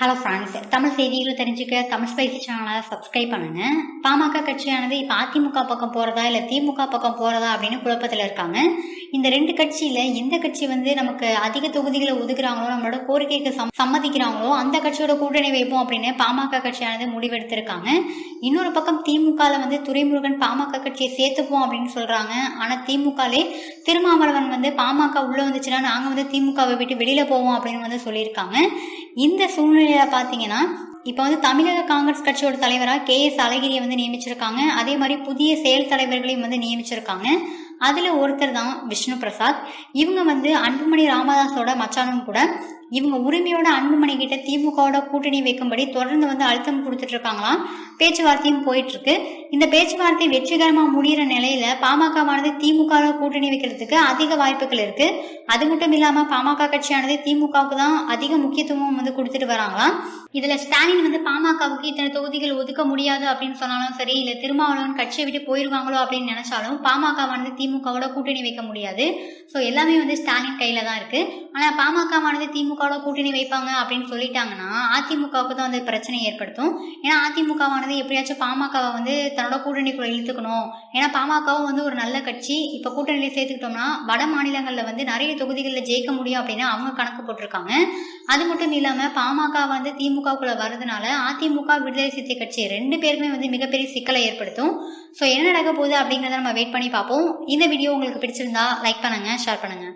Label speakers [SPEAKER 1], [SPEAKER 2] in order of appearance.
[SPEAKER 1] Hello friends Tamil செய்திகளை தெரிஞ்சுக்க Tamil spicy சேனலை சப்ஸ்கிரைப் பண்ணுங்க. பாமக கட்சியானது இப்போ அதிமுக பக்கம் போகிறதா இல்லை திமுக பக்கம் போகிறதா அப்படின்னு குழப்பத்தில் இருக்காங்க. இந்த ரெண்டு கட்சியில் எந்த கட்சி வந்து நமக்கு அதிக தொகுதிகளை ஒதுக்குறாங்களோ நம்மளோட கோரிக்கைக்கு சம் சம்மதிக்கிறாங்களோ அந்த கட்சியோட கூட்டணி வைப்போம் அப்படின்னு பாமக கட்சியானது முடிவெடுத்திருக்காங்க. இன்னொரு பக்கம் திமுகவில் வந்து துரைமுருகன் பாமக கட்சியை சேர்த்துப்போம் அப்படின்னு சொல்கிறாங்க ஆனால் திமுகலே திருமாவளவன் வந்து பாமக உள்ளே வந்துச்சுன்னா நாங்கள் வந்து திமுகவை விட்டு வெளியில் போவோம் அப்படின்னு வந்து சொல்லியிருக்காங்க. இந்த சூழ்நிலையில பார்த்தீங்கன்னா இப்போ வந்து தமிழக காங்கிரஸ் கட்சியோட தலைவராக கே எஸ் அழகிரியை வந்து நியமிச்சிருக்காங்க. அதே மாதிரி புதிய செயல் தலைவர்களையும் வந்து நியமிச்சிருக்காங்க. அதில் ஒருத்தர் தான் விஷ்ணு பிரசாத். இவங்க வந்து அன்புமணி ராமதாஸோட மச்சானும் கூட இவங்க உரிமையோட அன்புமணி கிட்ட திமுகவோட கூட்டணி வைக்கும்படி தொடர்ந்து வந்து அழுத்தம் கொடுத்துட்டு இருக்காங்களாம். பேச்சுவார்த்தையும் போயிட்டு இருக்கு. இந்த பேச்சுவார்த்தை வெற்றிகரமாக முடிகிற நிலையில பாமகவானது திமுக கூட்டணி வைக்கிறதுக்கு அதிக வாய்ப்புகள் இருக்கு. அது மட்டும் இல்லாம பாமக கட்சியானது திமுகவுக்கு தான் அதிக முக்கியத்துவம் வந்து கொடுத்துட்டு வராங்களாம். இதுல ஸ்டாலின் வந்து பாமகவுக்கு இத்தனை தொகுதிகள் ஒதுக்க முடியாது அப்படின்னு சொன்னாலும் சரி இல்ல திருமாவளவன் கட்சியை விட்டு போயிருவாங்களோ அப்படின்னு நினைச்சாலும் பாமகவானது திமுகவோட கூட்டணி வைக்க முடியாது. ஸோ எல்லாமே வந்து ஸ்டாலின் கையில தான் இருக்கு. ஆனா பாமகவானது திமுகவோட கூட்டணி வைப்பாங்க அப்படின்னு சொல்லிட்டாங்கன்னா அதிமுகவுக்கு தான் வந்து பிரச்சனை ஏற்படுத்தும். ஏன்னா அதிமுகவானது எப்படியாச்சும் பாமகவை வந்து தன்னோட கூட்டணிக்குள்ள இழுத்துக்கணும். ஏன்னா பாமகவும் வந்து ஒரு நல்ல கட்சி. இப்போ கூட்டணியில் சேர்த்துக்கிட்டோம்னா வட மாநிலங்களில் வந்து நிறைய தொகுதிகளில் ஜெயிக்க முடியும் அப்படின்னு அவங்க கணக்கு போட்டிருக்காங்க. அது மட்டும் இல்லாமல் பாமக வந்து திமுகவுக்குள்ள வர்றதுனால அதிமுக விடுதலை சிறுத்தை கட்சி ரெண்டு பேருமே வந்து மிகப்பெரிய சிக்கலை ஏற்படுத்தும். ஸோ என்ன நடக்க போகுது அப்படிங்கிறத நம்ம வெயிட் பண்ணி பார்ப்போம். இந்த வீடியோ உங்களுக்கு பிடிச்சிருந்தா லைக் பண்ணுங்க ஷேர் பண்ணுங்க.